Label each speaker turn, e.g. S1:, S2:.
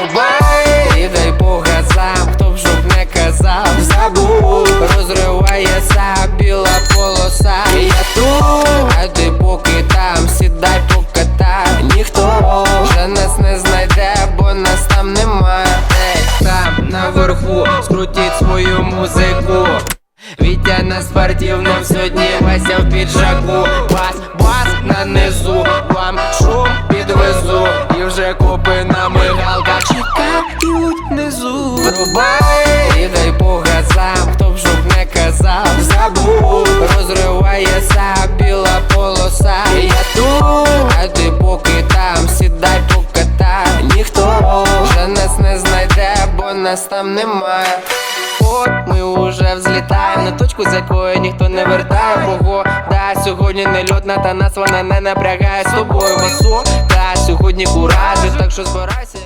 S1: Рубай, і дай по газам, хто б щоб не казав, забув, розривається біла полоса. Я тут, а ти поки там, сідай покатай, ніхто. Вже нас не знайде, бо нас там немає. Ей, там наверху, скрутіть свою музику. Вітя на спортивному сьогодні Вася в піджаку. Бас, бас на низу, вам шум підвезу. І вже копи внизу і дай по газам, хто б щоб не казав Забув, розривається біла полоса. Я тут, а ти поки там, сідай покатай. Ніхто вже нас не знайде, бо нас там немає От ми уже взлітаємо на точку, з якої ніхто не вертає. Погода сьогодні не льотна, та нас вона не напрягає. З тобою масу Та сьогодні куражі, так що збирайся,